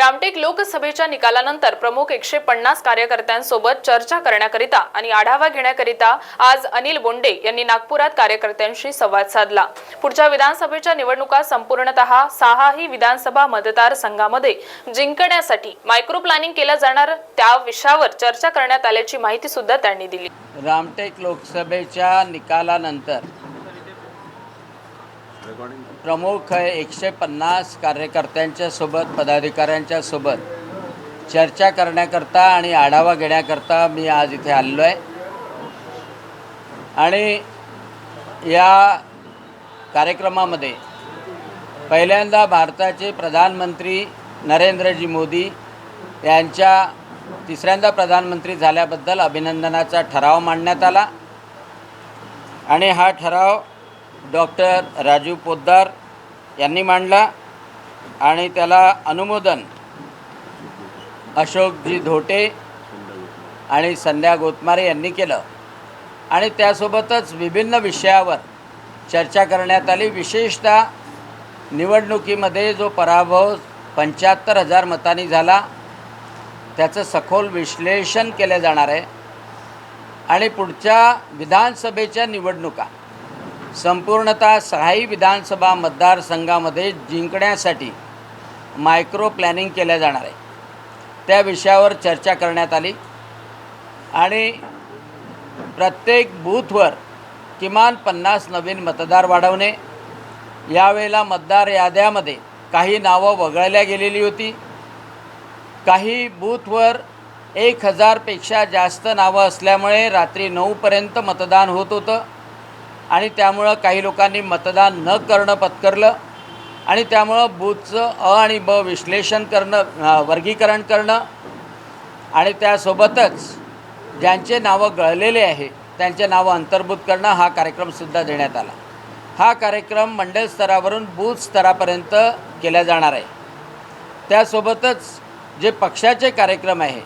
रामटेक लोकसभेच्या निकालानंतर प्रमुख एकशे पन्नास कार्यकर्त्यांसोबत चर्चा करण्याकरिता आणि आढावा घेण्याकरिता आज अनिल बोंडे यांनी नागपुरात कार्यकर्त्यांशी संवाद साधला. पुढच्या विधानसभेच्या निवडणुका संपूर्णतः सहाही विधानसभा मतदारसंघामध्ये जिंकण्यासाठी मायक्रो प्लॅनिंग केलं जाणार त्या विषयावर चर्चा करण्यात आल्याची माहिती सुद्धा त्यांनी दिली. रामटेक लोकसभेच्या निकालानंतर प्रमुख एकशे पन्नास कार्यकर्त्यांच्या सोबत पदाधिकाऱ्यांच्या सोबत. चर्चा करण्याकरता आणि आढावा घेण्याकरता मी आज इथे आलेलो आहे. आणि या कार्यक्रमामध्ये पहिल्यांदा भारताचे प्रधानमंत्री नरेंद्रजी मोदी यांच्या तिसऱ्यांदा प्रधानमंत्री झाल्याबद्दल अभिनंदनाचा ठराव मांडण्यात आला. आणि हा ठराव डॉक्टर राजू पोद्दार यांनी मांडला आणि त्याला अनुमोदन अशोकजी धोटे आणि संध्या गोतमारे यांनी केलं. आणि त्यासोबतच विभिन्न विषयावर चर्चा करण्यात आली. विशेषतः निवडणुकीमध्ये जो पराभव पंच्याहत्तर हजार मतांनी झाला त्याचं सखोल विश्लेषण केलं जाणार आहे. आणि पुढच्या विधानसभेच्या निवडणुका संपूर्णतः सहाही विधानसभा मतदारसंघामध्ये जिंकण्यासाठी मायक्रो प्लॅनिंग केल्या जाणार आहे. त्या विषयावर चर्चा करण्यात आली आणि प्रत्येक बूथवर किमान पन्नास नवीन मतदार वाढवणे यावेळेला मतदार याद्यामध्ये काही नावं वगळल्या गेलेली होती. काही बूथवर एक हजारपेक्षा जास्त नावं असल्यामुळे रात्री नऊपर्यंत मतदान होत होतं. आणि त्यामुळं काही लोकांनी मतदान न करणं पत्करलं. आणि त्यामुळं बूथचं अ आणि ब विश्लेषण करणं वर्गीकरण करणं. आणि त्यासोबतच ज्यांचे नावं गळलेले आहे त्यांचे नावं अंतर्भूत करणं हा कार्यक्रमसुद्धा देण्यात आला. हा कार्यक्रम मंडळ स्तरावरून बूथ स्तरापर्यंत केला जाणार आहे. त्यासोबतच जे पक्षाचे कार्यक्रम आहे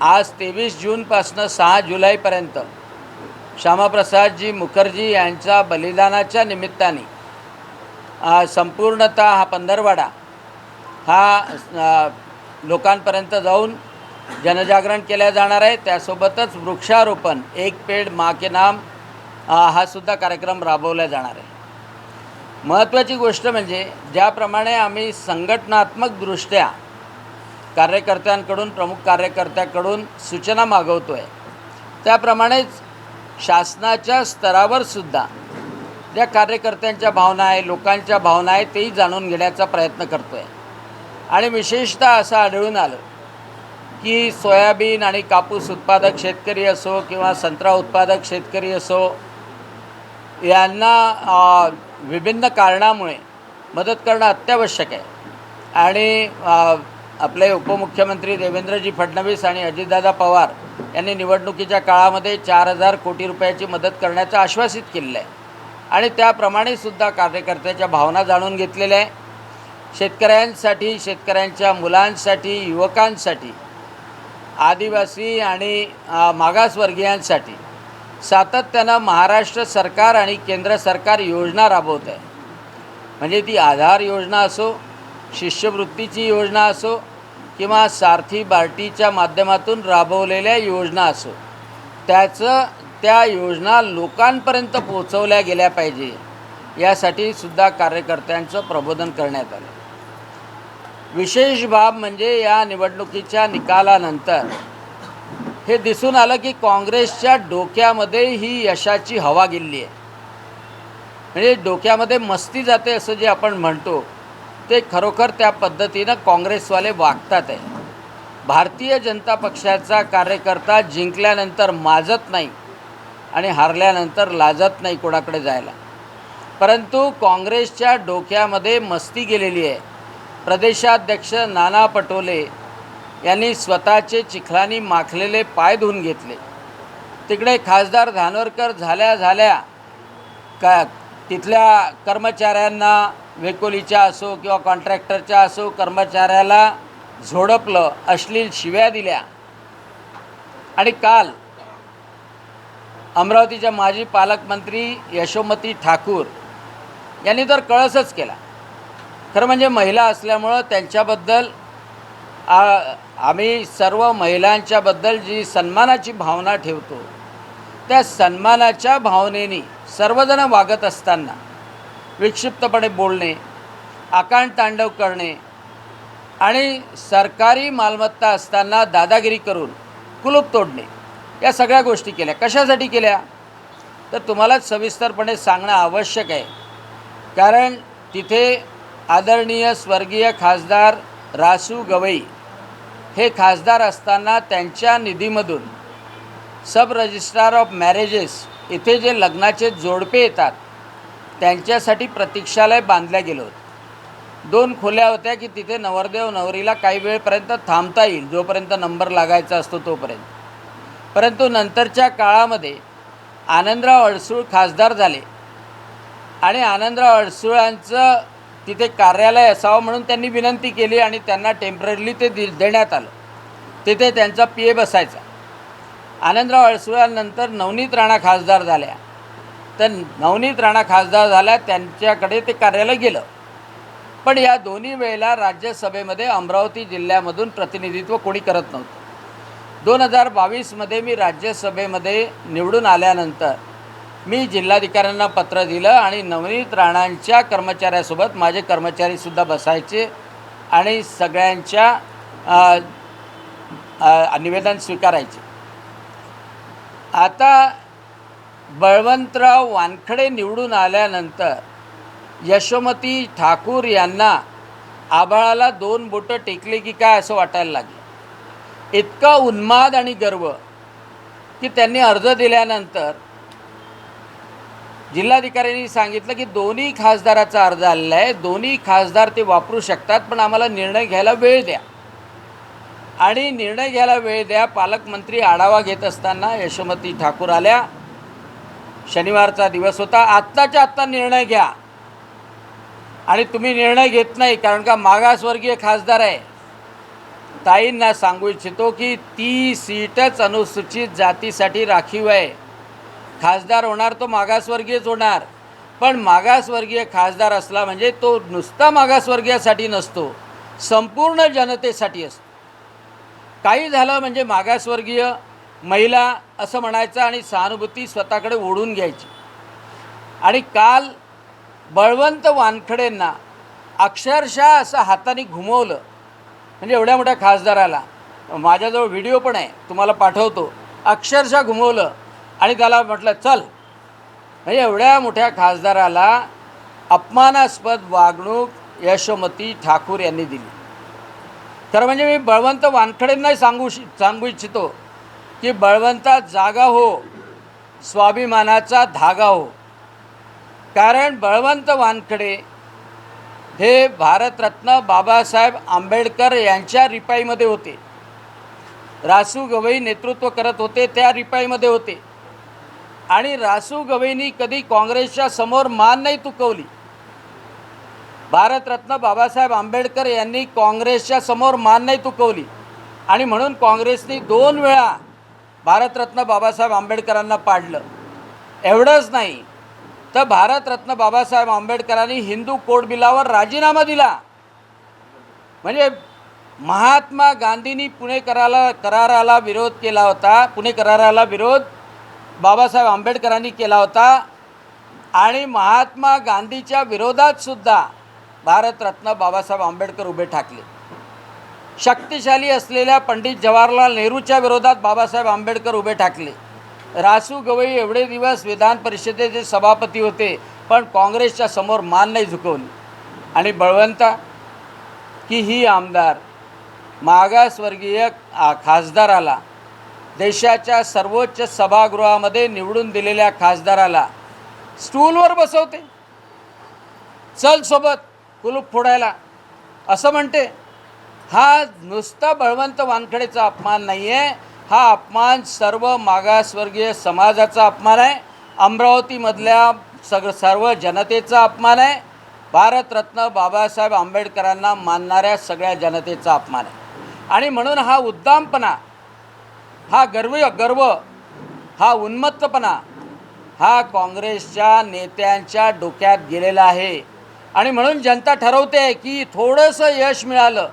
आज तेवीस जूनपासनं सहा जुलैपर्यंत श्यामाप्रसादजी मुखर्जी यांच्या बलिदानाच्या निमित्ताने. संपूर्णतः हा पंधरवाडा हा लोकांपर्यंत जाऊन जनजागरण केल्या जाणार आहे. त्यासोबतच वृक्षारोपण एक पेड मा के नाम हा सुद्धा कार्यक्रम राबवला जाणार आहे. महत्त्वाची गोष्ट म्हणजे ज्याप्रमाणे आम्ही संघटनात्मकदृष्ट्या कार्यकर्त्यांकडून प्रमुख कार्यकर्त्याकडून सूचना मागवतो आहे त्याप्रमाणेच शासनाच्या स्तरावर सुद्धा ज्या कार्यकर्त्यांच्या भावना आहे लोकांच्या भावना आहे तेही जाणून घेण्याचा प्रयत्न करतो आहे आणि विशेषतः असं आढळून आलं की सोयाबीन आणि कापूस उत्पादक शेतकरी असो किंवा संत्रा उत्पादक शेतकरी असो यांना विभिन्न कारणामुळे मदत करणं अत्यावश्यक आहे. आणि आपले उपमुख्यमंत्री देवेंद्रजी फडणवीस आणि अजितदादा पवार यांनी निवडणुकीच्या काळामध्ये चार हजार कोटी रुपयाची मदत करण्याचं आश्वासित केलेलं आहे आणि त्याप्रमाणे सुद्धा कार्यकर्त्याच्या भावना जाणून घेतलेल्या आहे. शेतकऱ्यांसाठी शेतकऱ्यांच्या मुलांसाठी युवकांसाठी आदिवासी आणि मागासवर्गीयांसाठी सातत्यानं महाराष्ट्र सरकार आणि केंद्र सरकार योजना राबवत आहे. म्हणजे ती आधार योजना असो शिष्यवृत्तीची योजना असो किंवा सारथी बार्टीच्या माध्यमातून राबवलेल्या योजना असो त्याचं त्या योजना लोकांपर्यंत पोचवल्या गेल्या पाहिजे यासाठी सुद्धा कार्यकर्त्यांचं प्रबोधन करण्यात आलं. विशेष बाब म्हणजे या निवडणुकीच्या निकालानंतर हे दिसून आलं की काँग्रेसच्या डोक्यामध्ये ही यशाची हवा गेली आहे. म्हणजे डोक्यामध्ये मस्ती जाते असं जे आपण म्हणतो ते खरोखर त्या पद्धतीनं काँग्रेसवाले वागतात आहे. भारतीय जनता पक्षाचा कार्यकर्ता जिंकल्यानंतर माजत नाही आणि हारल्यानंतर लाजत नाही कोणाकडे जायला. परंतु काँग्रेसच्या डोक्यामध्ये मस्ती गेलेली आहे. प्रदेशाध्यक्ष नाना पटोले यांनी स्वतःचे चिखलानी माखलेले पाय धुवून घेतले. तिकडे खासदार धानोरकर झाल्या झाल्या का तिथल्या कर्मचाऱ्यांना वेकोलीच्या असो किंवा कॉन्ट्रॅक्टरच्या असो कर्मचाऱ्याला झोडपलं अश्लील शिव्या दिल्या. आणि काल अमरावतीच्या माजी पालकमंत्री यशोमती ठाकूर यांनी तर कळसच केला. खरं म्हणजे महिला असल्यामुळं त्यांच्याबद्दल आम्ही सर्व महिलांच्याबद्दल जी सन्मानाची भावना ठेवतो त्या सन्मानाच्या भावनेनी सर्वजण वागत असताना विक्षिप्तपणे बोलणे आकांड तांडव करणे आणि सरकारी मालमत्ता असताना दादागिरी करून कुलूप तोडणे या सगळ्या गोष्टी केल्या. कशासाठी केल्या? तर तुम्हालाच सविस्तरपणे सांगणं आवश्यक आहे. कारण तिथे आदरणीय स्वर्गीय खासदार रासू गवई हे खासदार असताना त्यांच्या निधीमधून सब रजिस्ट्रार ऑफ मॅरेजेस इथे जे लग्नाचे जोडपे येतात त्यांच्यासाठी प्रतीक्षालय बांधल्या गेलं होतं. दोन खोल्या होत्या की तिथे नवरदेव नवरीला काही वेळपर्यंत थांबता येईल जोपर्यंत नंबर लागायचा असतो तोपर्यंत. परंतु नंतरच्या काळामध्ये आनंदराव अडसूळ खासदार झाले. आणि आनंदराव अडसुळांचं तिथे कार्यालय असावं म्हणून त्यांनी विनंती केली आणि त्यांना टेम्पररीली ते दि देण्यात आलं. तिथे त्यांचा पी ए बसायचा. आनंदराव अडसुळांनंतर नवनीत राणा खासदार झाल्या. तर नवनीत राणा खासदार झाल्या त्यांच्याकडे ते कार्यालय गेलं. पण या दोन्ही वेळेला राज्यसभेमध्ये अमरावती जिल्ह्यामधून प्रतिनिधित्व कोणी करत नव्हतं. दोन हजार बावीसमध्ये मी राज्यसभेमध्ये निवडून आल्यानंतर मी जिल्हाधिकाऱ्यांना पत्र दिलं आणि नवनीत राणांच्या कर्मचाऱ्यासोबत माझे कर्मचारीसुद्धा बसायचे आणि सगळ्यांच्या निवेदन स्वीकारायचे. आता बळवंतराव वानखडे निवडून आल्यानंतर यशोमती ठाकूर यांना आभाळाला दोन बोटं टेकले की काय असं वाटायला लागलं. इतका उन्माद आणि गर्व की त्यांनी अर्ज दिल्यानंतर जिल्हाधिकाऱ्यांनी सांगितलं की दोन्ही खासदाराचा अर्ज आलेला आहे दोन्ही खासदार ते वापरू शकतात पण आम्हाला निर्णय घ्यायला वेळ द्या. आणि निर्णय घ्यायला वेळ द्या. पालकमंत्री आढावा घेत असताना यशोमती ठाकूर आल्या. शनिवारचा दिवस होता. आत्ताच्या आत्ता निर्णय घ्या. आणि तुम्ही निर्णय घेत नाही कारण का मागासवर्गीय खासदार आहे. ताईंना सांगू इच्छितो की ती सीटच अनुसूचित जातीसाठी राखीव आहे. खासदार होणार तो मागासवर्गीयच होणार. पण मागासवर्गीय खासदार असला म्हणजे तो नुसता मागासवर्गीयासाठी नसतो. संपूर्ण जनतेसाठी असतो. काही झालं म्हणजे मागासवर्गीय महिला असं म्हणायचं आणि सहानुभूती स्वतःकडे ओढून घ्यायची. आणि काल बळवंत वानखडेंना अक्षरशः असं हाताने घुमवलं. म्हणजे एवढ्या मोठ्या खासदाराला. माझ्याजवळ व्हिडिओ पण आहे तुम्हाला पाठवतो. अक्षरशः घुमवलं आणि त्याला म्हटलं चल. म्हणजे एवढ्या मोठ्या खासदाराला अपमानास्पद वागणूक यशोमती ठाकूर यांनी दिली. तर म्हणजे मी बळवंत वानखडेंनाही सांगू सांगू इच्छितो की बळवंता जागा हो स्वाभिमानाचा धागा हो. कारण बळवंत वानखडे हे भारतरत्न बाबासाहेब आंबेडकर यांच्या रिपाईमध्ये होते. रासू गवई नेतृत्व करत होते त्या रिपाईमध्ये होते. आणि रासू गवईनी कधी काँग्रेसच्या समोर मान नाही तुकवली. भारतरत्न बाबासाहेब आंबेडकर यांनी काँग्रेसच्या समोर मान नाही तुकवली आणि म्हणून काँग्रेसने दोन वेळा भारतरत्न बाबासाहेब आंबेडकरांना पाडलं. एवढंच नाही तर भारतरत्न बाबासाहेब आंबेडकरांनी हिंदू कोड बिलावर राजीनामा दिला. म्हणजे महात्मा गांधींनी पुणे कराला कराराला विरोध केला होता पुणे कराराला विरोध बाबासाहेब आंबेडकरांनी केला होता. आणि महात्मा गांधीच्या विरोधात सुद्धा भारतरत्न बाबासाहेब आंबेडकर उभे ठाकले. शक्तिशाली असलेल्या पंडित जवाहरलाल नेहरूच्या विरोधात बाबासाहेब आंबेडकर उभे ठाकले. रासू गवई एवढे दिवस विधान परिषदेचे सभापती होते पण काँग्रेसच्या समोर मान नाही झुकवली. आणि बळवंता की ही आमदार मागासवर्गीय खासदाराला देशाच्या सर्वोच्च सभागृहामध्ये निवडून दिलेल्या खासदाराला स्टूलवर बसवते. चल सोबत कुलूप फोडायला. असं म्हणते हा नुसता बळवंत वानखडेचा अपमान नाही आहे हा अपमान सर्व मागासवर्गीय समाजाचा अपमान आहे. अमरावतीमधल्या सग सर्व जनतेचा अपमान आहे. भारतरत्न बाबासाहेब आंबेडकरांना मानणाऱ्या सगळ्या जनतेचा अपमान आहे. आणि म्हणून हा उद्दामपणा हा गर्व गर्व हा उन्मत्तपणा हा काँग्रेसच्या नेत्यांच्या डोक्यात गेलेला आहे. आणि म्हणून जनता ठरवते की थोडंसं यश मिळालं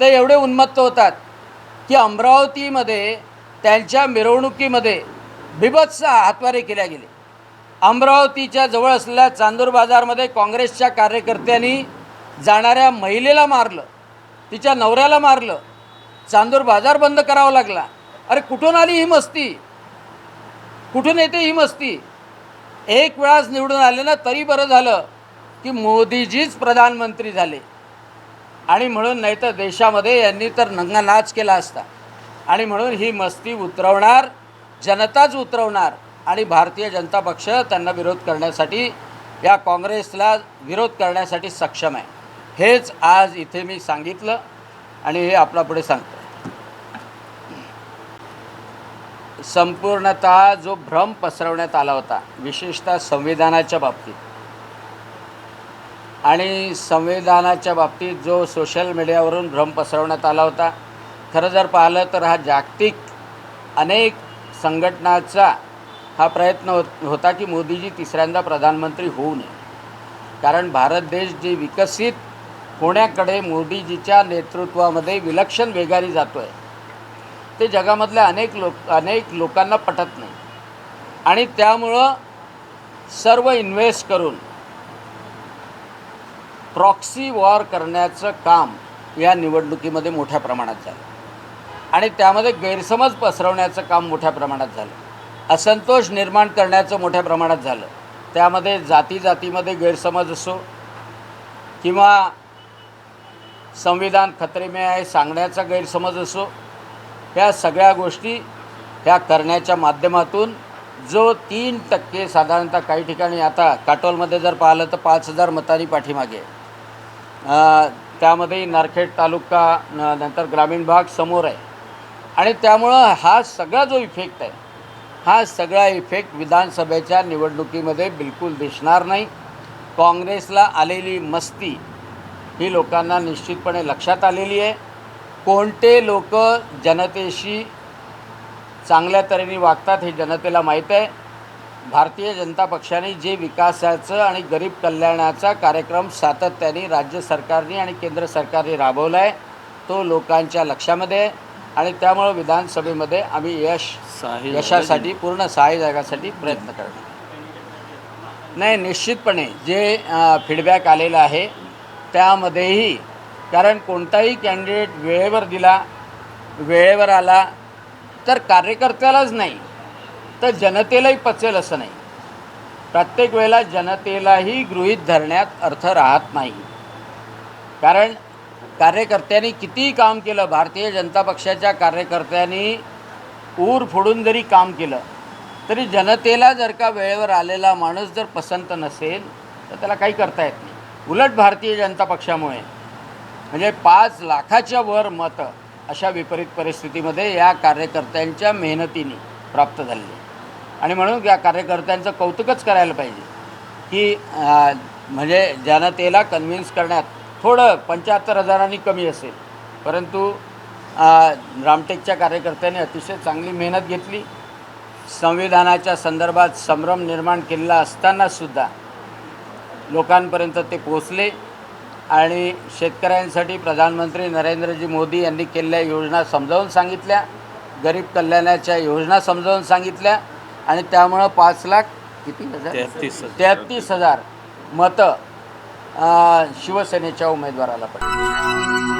तर एवढे उन्मत्त होतात की अमरावतीमध्ये त्यांच्या मिरवणुकीमध्ये बिभत्स हातवारे केल्या गेले. अमरावतीच्या जवळ असलेल्या चांदूर बाजारमध्ये काँग्रेसच्या कार्यकर्त्यांनी जाणाऱ्या महिलेला मारलं तिच्या नवऱ्याला मारलं चांदूर बाजार बंद करावा लागला. अरे कुठून आली ही मस्ती? कुठून येते ही मस्ती? एक वेळाच निवडून आले ना तरी बरं झालं. की मोदीजीच प्रधानमंत्री झाले. आणि म्हणून नाही तर देशामध्ये यांनी तर नंगानाच केला असता. आणि म्हणून ही मस्ती उतरवणार जनताच उतरवणार आणि भारतीय जनता पक्ष त्यांना विरोध करण्यासाठी या काँग्रेसला विरोध करण्यासाठी सक्षम आहे. हेच आज इथे मी सांगितलं आणि हे आपल्यापुढे सांगतो. संपूर्णतः जो भ्रम पसरवण्यात आला होता विशेषतः संविधानाच्या बाबतीत आणि संविधानाच्या बाबतीत जो सोशल मीडियावरून भ्रम पसरवण्यात आला होता खरं जर पाहिलं तर हा जागतिक अनेक संघटनाचा हा प्रयत्न होत होता की मोदीजी तिसऱ्यांदा प्रधानमंत्री होऊ नये. कारण भारत देश जे विकसित होण्याकडे मोदीजीच्या नेतृत्वामध्ये विलक्षण वेगाने जातो आहे ते जगामधल्या अनेक लोक अनेक लोकांना पटत नाही. आणि त्यामुळं सर्व इन्व्हेस्ट करून प्रॉक्सी वॉर करण्याचं काम या निवडणुकीमध्ये मोठ्या प्रमाणात झालं. आणि त्यामध्ये गैरसमज पसरवण्याचं काम मोठ्या प्रमाणात झालं. असंतोष निर्माण करण्याचं मोठ्या प्रमाणात झालं. त्यामध्ये जाती जातीमध्ये गैरसमज असो किंवा संविधान खतरे आहे सांगण्याचा गैरसमज असो ह्या सगळ्या गोष्टी ह्या करण्याच्या माध्यमातून जो तीन टक्के साधारणतः काही ठिकाणी आता काटोलमध्ये जर पाहिलं तर पाच हजार मतांनी पाठीमागे आहे. त्यामध्ये नारखेड तालुका न- नंतर ग्रामीण भाग समोर आहे. आणि त्यामुळं हा सगळा जो इफेक्ट आहे हा सगळा इफेक्ट विधानसभेच्या निवडणुकीमध्ये बिलकुल दिसणार नाही. काँग्रेसला आलेली मस्ती ही लोकांना निश्चितपणे लक्षात आलेली आहे. कोणते लोक जनतेशी चांगल्या तऱ्हेने वागतात हे जनतेला माहीत आहे. भारतीय जनता पक्षाने जे विकासाचं आणि गरीब कल्याणाचा कार्यक्रम सातत्याने राज्य सरकारने आणि केंद्र सरकारने राबवला आहे तो लोकांच्या लक्षामध्ये आहे. आणि त्यामुळं विधानसभेमध्ये आम्ही यश यशासाठी पूर्ण सहाय्य जागासाठी प्रयत्न करणार. नाही निश्चितपणे जे फीडबॅक आलेलं आहे त्यामध्येही कारण कोणताही कॅन्डिडेट वेळेवर दिला वेळेवर आला तर कार्यकर्त्यालाच नाही. तर जनतेलाही पचेल असं नाही. प्रत्येक वेळेला जनतेलाही गृहीत धरण्यात अर्थ राहत नाही. कारण कार्यकर्त्यांनी कितीही काम केलं भारतीय जनता पक्षाच्या कार्यकर्त्यांनी ऊर फोडून जरी काम केलं तरी जनतेला जर का वेळेवर आलेला माणूस जर पसंत नसेल तर त्याला काही करता येत नाही. उलट भारतीय जनता पक्षामुळे. म्हणजे पाच लाखाच्या वर मतं अशा विपरीत परिस्थितीमध्ये या कार्यकर्त्यांच्या मेहनतीने प्राप्त झालेली आणि म्हणून या कार्यकर्त्यांचं कौतुकच करायला पाहिजे. की म्हणजे जनतेला कन्व्हिन्स करण्यात थोडं पंच्याहत्तर हजारांनी कमी असेल. परंतु रामटेकच्या कार्यकर्त्यांनी अतिशय चांगली मेहनत घेतली. संविधानाच्या संदर्भात संभ्रम निर्माण केलेला असतानासुद्धा लोकांपर्यंत ते पोचले आणि शेतकऱ्यांसाठी प्रधानमंत्री नरेंद्रजी मोदी यांनी केलेल्या योजना समजावून सांगितल्या गरीब कल्याणाच्या योजना समजावून सांगितल्या आणि त्यामुळं पाच लाख किती हजार? तेहतीस हजार. मतं शिवसेनेच्या उमेदवाराला पडली.